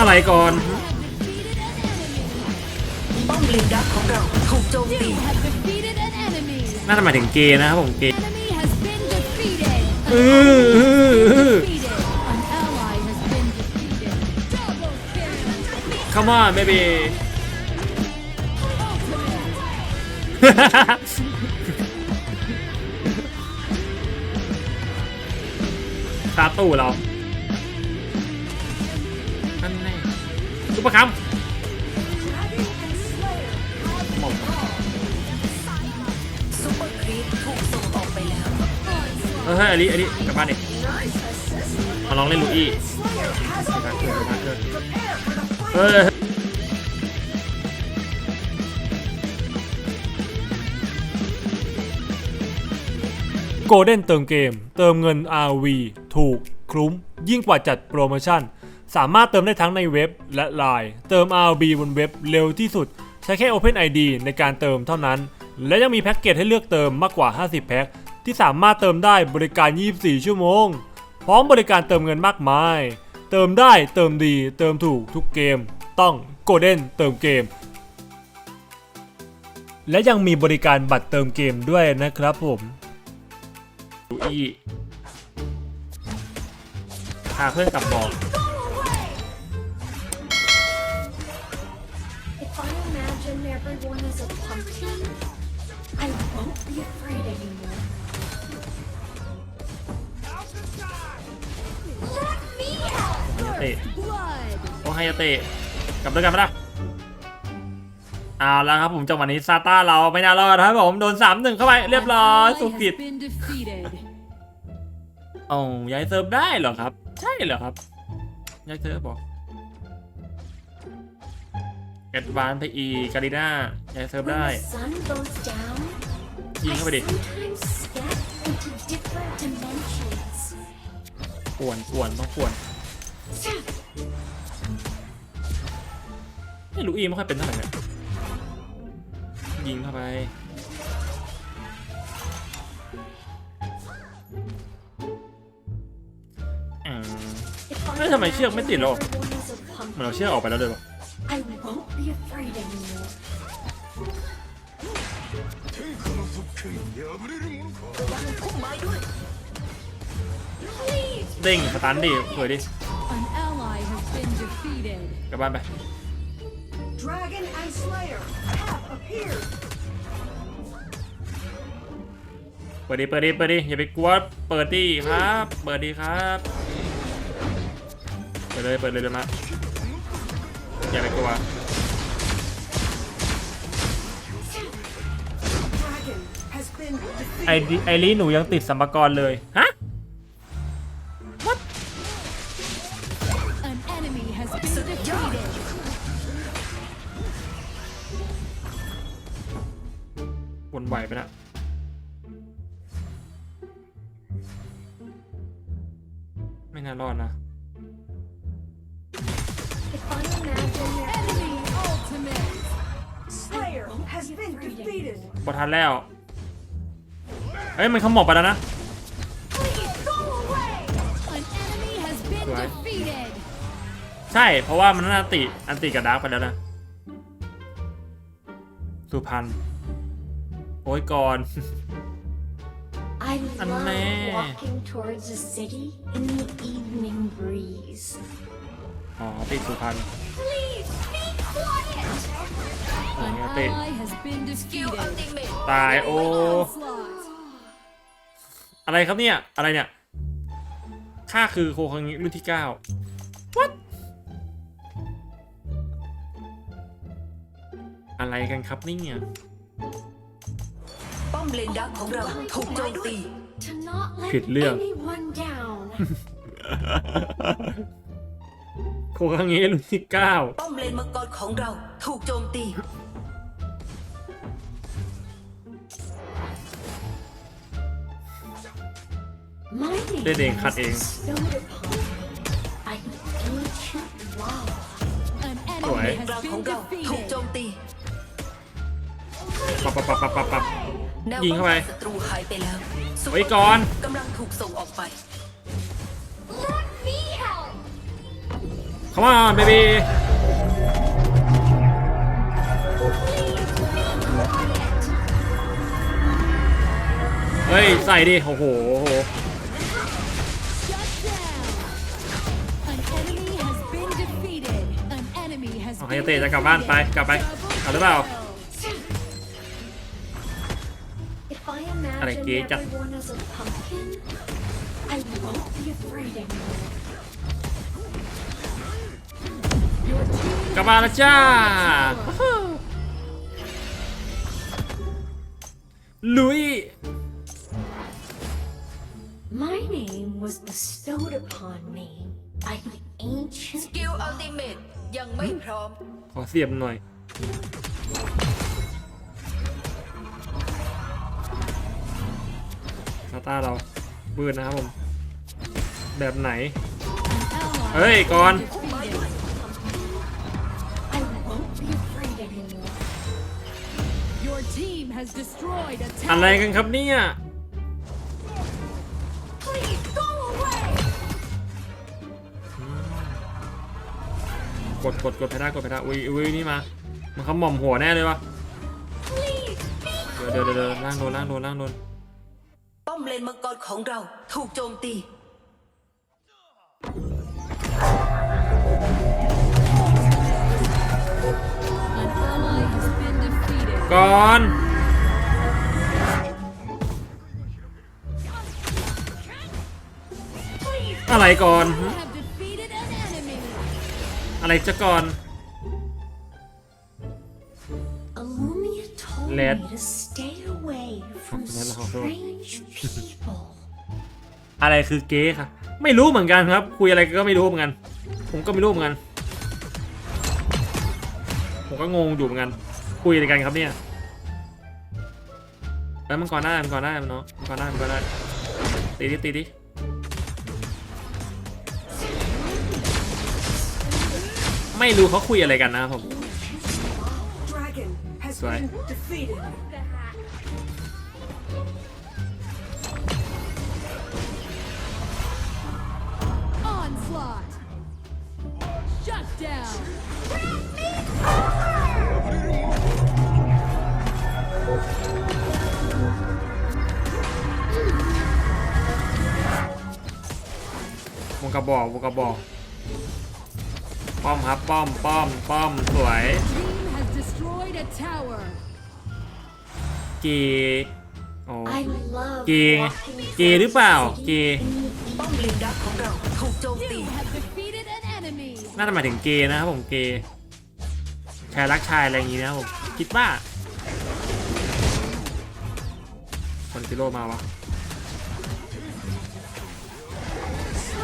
อะไรก่อนป้อมเลนดักของเราถูกโจมตี You have defeated an enemy. น่าจะหมายถึงเกย์นะครับผมเกย์ Enemy has been defeated. An อื้อ ally อื้อ has อื้อ been defeated. An ally has been defeated. Double kill. come on baby ตาตู้เรา ซุปเปอร์คัมหม่อมซุปเปอร์ครีปถูกส่งออกไปแล้วเฮ้ยเฮ้ยอันนี้อันนี้กลับบ้านดิมาลองเล่นลูอี้ไปบ้านเพื่อนไปบ้านเพื่อนเฮ้ยโกลเด้นเติมเกม เติมเงิน RV ถูก คุ้ม ยิ่งกว่าจัดโปรโมชั่น สามารถเติมได้ทั้งในเว็บและไลน์เติม RV บนเว็บเร็วที่สุด ใช้แค่ OpenID ในการเติมเท่านั้น และยังมีแพ็กเกจให้เลือกเติมมากกว่า 50 แพ็คที่สามารถเติมได้บริการ 24 ชั่วโมง พร้อมบริการเติมเงินมากมาย เติมได้เติมดี เติมถูกทุกเกม ต้อง Golden เติมเกม และยังมีบริการบัตรเติมเกมด้วยนะครับผมดูอีพาเพื่อนกลับบอก imagine everyone is a pumpkin, I won't be afraid anymore. Let me out! เตะ Blood. โอไฮยาเตะกลับด้วยกันไหมล่ะเอาแล้วครับผมจังหวะนี้ซาต้าเราไม่น่ารอดครับผมโดนสามหนึ่งเข้าไปเรียบร้อย An สุ ally กิจ has been defeated. เอ้าย้ายเซิร์ฟได้เหรอครับ ใช่เหรอครับย้ายเซิร์ฟบอก แอดวานไปอีการีน่าย้ายเซิร์ฟ When ได้ the sun goes down, ยิง I เข้าไปดิ sometimes step into different dimensions. ป่วนป่วนต้องป่วนไม่รู้อีไม่ค่อยเป็นเท่าไหร่เนี่ยยิงเข้าไปอืม If I เฮ้ยทำไมเชือกไม่ติดหรอ everyone is a เหมือน pumpkin, เราเชือกออกไปแล้วเลยปะ I won't be afraid anymore. พุ่มไม้ด้วย เด้งสตันดิสวยดิ An ally has been defeated. กลับบ้านไป Dragon and Slayer have appeared เปิดดิเปิดดิเปิดดิอย่าไปกลัวเปิดดิครับ เปิดดิครับ เปิดเลยเปิดเลยเดี๋ยวมา อย่าไปกลัว Dragon has been ไอดิไอรีหนูยังติดสัมภากรเลย ฮะ An enemy has been defeated. วนไหวไปนะไม่น่ารอดนะ Slayer has been defeated บอทันแล้ว เฮ้ย มันขมอบไปแล้วนะ An enemy has been Right. defeated. ใช่ เพราะว่ามันน่าอันติ อันติกับดาร์กไปแล้วนะ สุพรรณ โอ้ยก่อน I Anne. love walking towards the city in the evening breeze. อ๋อ ติดสุพรรณ Please be quiet! An yeah, they- ally has been defeated. ตายโอ้ Onslaught. อะไรครับเนี่ย อะไรเนี่ยข้าคือโคคังงิรุ่นที่เก้า What อะไรกันครับเนี่ย ป้อมเลนดักของเราถูกโจมตี To not let ผิดเรื่อง anyone down. โคคังงิรุ่นที่เก้าป้อมเลนมังกรของเราถูกโจมตี My name เล่นเองคัดเอง is bestowed upon me by the ancient law. An Right. enemy กลาง has ของ been เราถูกโจ defeated. มตีปับปับปับปับปับปับ แนวยิงเข้าไป ป้องกันศัตรูหายไปแล้วไว้ก่อน กำลังถูกส่งออกไป Come on baby เฮ้ย ใส่ดิ โอ้โหโอ้โหไฮเตะจะกลับบ้านไป กลับไป เอาหรือเปล่า อะไรเก๊จัด กลับมาแล้วจ้า ลุย My name was bestowed upon me by the ส ancient กิลอัลติเมตยังไม่พร้อม ขอเสียบหน่อยซาต้าเราบืนนะครับผม แบบไหน ally เฮ้ยก่อน อะไร tower. กันครับเนี่ย Please go away! กดกดกดไปได้กดไปได้อุ้ยอุ้ยนี่มา มันเขาหม่อมหัวแน่เลยวะ Please be เดี๋ยวเดี๋ยวเดี๋ยวล่างโดนล่างโดนล่างโดนป้อมเลนมังกรของเราถูกโจมตี ก่อน อะไรก่อน อะไรจะก่อน Illumia told Led. me to stay away from Led là học rồi. strange people. อะไรคือเก๊ค่ะไม่รู้เหมือนกันครับ คุยอะไรก็ไม่รู้เหมือนกัน ผมก็ไม่รู้เหมือนกัน ผมก็งงอยู่เหมือนกัน คุยอะไรกันครับเนี่ยแล้วมันก่อนได้ามันก่อนได้มันเนาะมันก่อนได้ามันก่อนได้าตีดิตีดิไม่รู้เขาคุยอะไรกันนะผม Dragon has Right. been defeated ๆ Onslaught. Shut down. กระบอกวงกระบอก ป้อมครับป้อมป้อมป้อมสวย Team has destroyed a tower. เกโอ้ I love เก walking เกหรือเปล่าเกป้อมเลนดักของเราถูกโจมตีน่าจะหมายถึงเกย์นะครับผมเกย์ชายรักชายอะไรอย่างงี้นะครับผมคิดว่าคนซิโร่มาวะ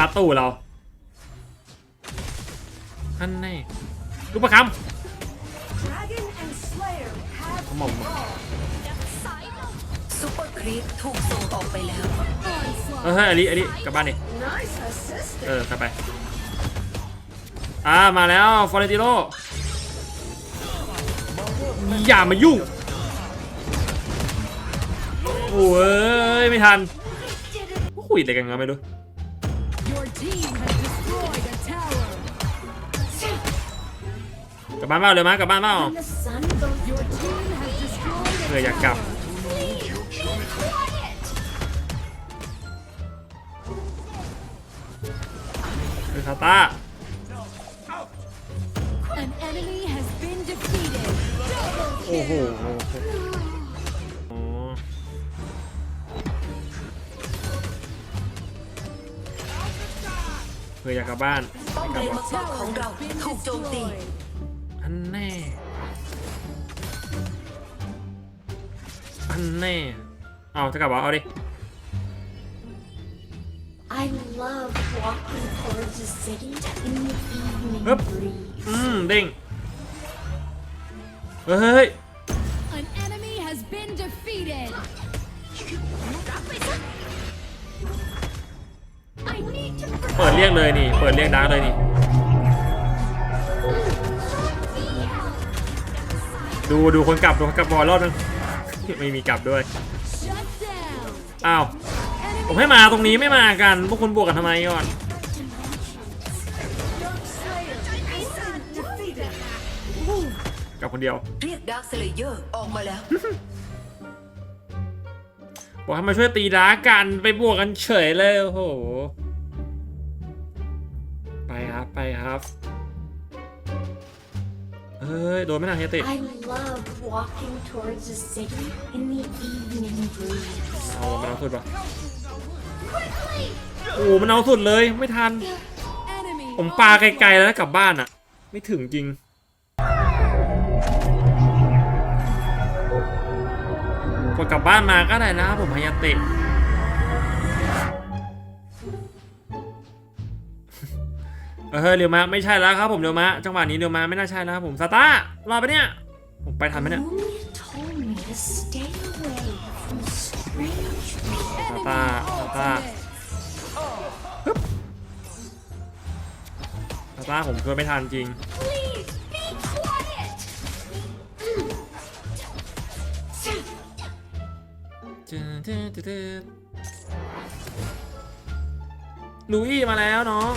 าตู้เราท่านแน่ลูกประค Dragon and Slayer have ำหม่อมซุปเปอร์ครีปถูกส่งออกไปแล้วเฮ้ย Onslaught. เฮ้ยอลิอลิกลับบ้านดิ Nice assist เออกลับไป อ่า มาแล้ว ฟอเรนติโรอย่ามายุ่งโอ้ย ไม่ทันคุยอะไรกันกันไม่รู้ กลับบ้านเปล่าเร็วมากลับบ้านเปล่า When the sun goes Your team has destroyed a เอออยากกลับ tower. quiet. คือคาต้า An enemy has been defeated. Double โอ้โห ออยากกลับบ้านป้อมเลนมังกร Tower ของเรา has been ถูกโจมตี destroyed. อันแน่อันแน่เอาจะกลับวะเอาดิ I love walking towards the city in the evening Hup. breeze. อืมเด้งเฮ้ย An enemy has been defeated. I need to เปิดเรียกเลยนี่ เปิดเรียกดาร์กเลยนี่ ดูดูคนกลับดูคนกลับบอลรอบนึงไม่มีกลับด้วย Shut down. อ้าว ผมให้มาตรงนี้ไม่มากัน พวกคุณบวกกันทำไมก่อน กลับคนเดียว เรียกดาร์คสเลเยอร์ออกมาแล้ว บอกให้มาช่วยตีดาร์กกันไปบวกกันเฉยเลยโอ้โห ไปครับ ไปครับเฮ้ย โดนไม่นานเฮยติ I love walking towards the city in the evening breeze. เอามันเอาสุดปะโอ้โหมันเอาสุดเลย ไม่ทัน Enemy. ผมปาไกลๆแล้วนะกลับบ้านอะไม่ถึงจริง กดกลับบ้านมาก็ได้นะครับผมพยาเตะ เออเรียวมาไม่ใช่แล้วครับผมเรียวมาจังหวะนี้เรียวมาไม่น่าใช่แล้วครับผมสตาร์รอดปะเนี่ยผมไปทันไหมเนี่ย Lumia told me to stay away from strange people. Enemy Tata, tata. ultimate. สตาร์ผมช่วยไม่ทันจริง Please be quiet. ลูอี้มาแล้วน้อง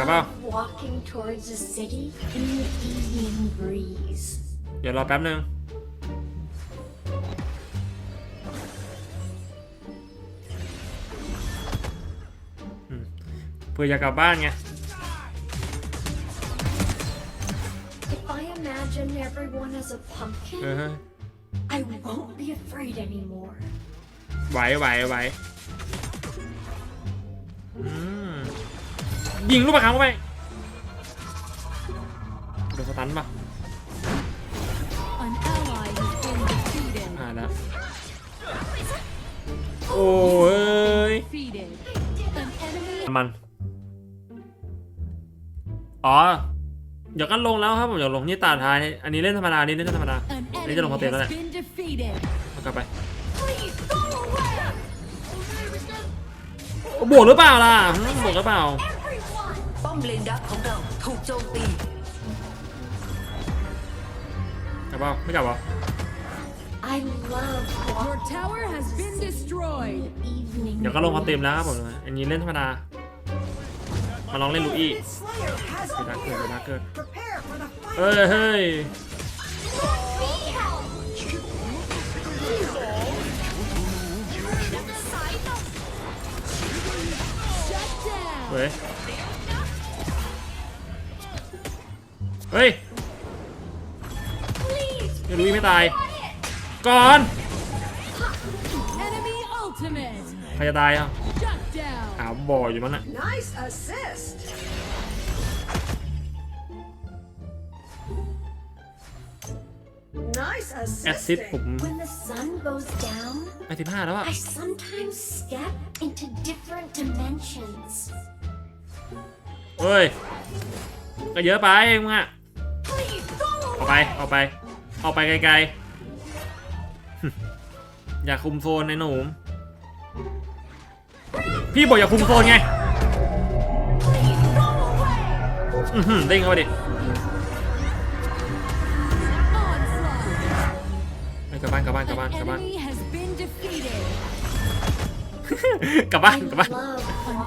I Teka ba? love walking towards the city in the evening breeze. เดี๋ยวรอแป๊บนึงอืมเพื่ออยากกลับบ้านไง If I imagine everyone as a เออ pumpkin, เฮ้ย I won't be afraid anymore. ไหวไหวไหวอืม ยิงลูกประคำเข้าไปโดนสตันปะ An ally has been defeated. อ่าแล้วโอ้ย Defeated. An enemy มัน อ๋อเดี๋ยวก็ลงแล้วครับผมเดี๋ยวลงที่ตาท้าย อันนี้เล่นธรรมดาอันนี้เล่นธรรมดา an อันนี้จะลง enemy คอนเทนต์แล้วแห has ละ been defeated. เอากลับไป Please go away! บวกหรือเปล่าล่ะหืมบวกหรือเปล่า Everyone! ป้อมเลนดาร์คของเราถูกโจมตีกลับเปล่าไม่กลับเหรอ I love Your walking tower has been destroyed. in the evening เดี๋ยวก็ลงคอนเต็มแล้วครับผม อันนี้เล่นธรรมดา มาลองเล่นลูอี้เกิดดาร์กเกิดเกิดดาร์กเกิดเฮ้ยเฮ้ย Shut down. เฮ้ยเฮ้ยยังลูอี้ไม่ตาย ก่อน Enemy ultimate. ใครจะตายอะ Shut down. หาบ่ออยู่มั้งน่ะ Nice assist. Nice แอสซิด assist. ผม When the sun goes down, ไปสิบห้าแล้วอะ I sometimes step into different dimensions. เฮ้ย ก็เยอะไปมึงอะ ไปออกไปออกไปไกลๆ อย่าคุมโซนไอ้หนูพี่บอกอย่าคุมโซนไงอือหือเด้งเข้าไปดิกลับบ้านกลับบ้านกลับบ้านกลับบ้านกลับบ้านกลับบ้าน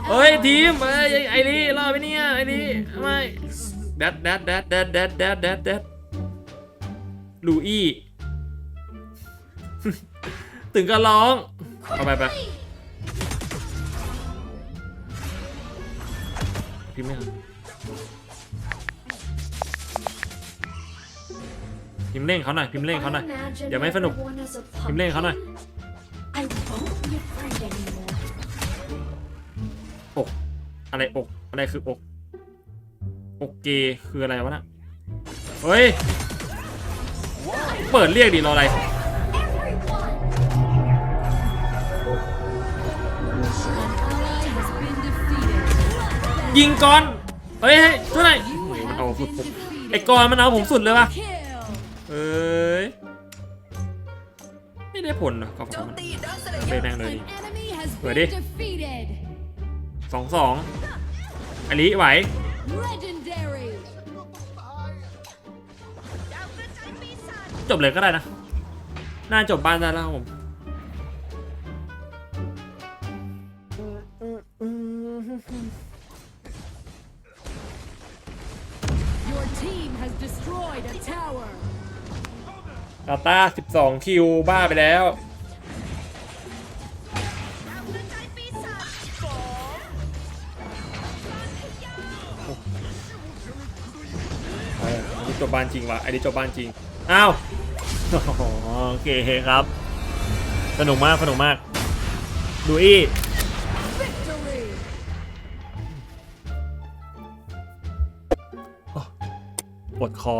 เฮ้ยทีมไอ้ไอ้นี่รอไปเนี่ยไอ้นี่ไม่แดดเด็ดเด็ดเด็ดเด็ดเดดแดด ลูอี้ถึงก็ร้อง เอาไปไปพิมพ์ไม่ทันพิมพ์เร่งเขาหน่อยพิมพ์เร่งเขาหน่อยเดี๋ยวไม่สนุกพิมพ์เร่งเขาหน่อยอกอะไรอกอะไรคืออกอกเกย์คืออะไรวะน่ะเฮ้ย เปิดเรียกดิรออะไร ยิงก่อน เฮ้ยช่วยหน่อยมันเอาผมไอ้กอนมันเอาผมสุดเลยวะเอ้ย ไม่ได้ผลเหรอกอฟมันไปแม่งเลยดิเปิดดิสองสองอันนี้ไหว บเลยก็ได้นะ น่าจบบ้านได้แล้วครับผม Your team has destroyed a tower. กาตา12 คิว บ้าไปแล้วเอออันนี้จบบ้านจริงว่ะอันนี้จบบ้านจริง อ้าวอ๋อ โอเคครับ สนุกมากสนุกมาก ดูอี้ Victory. ปวดคอ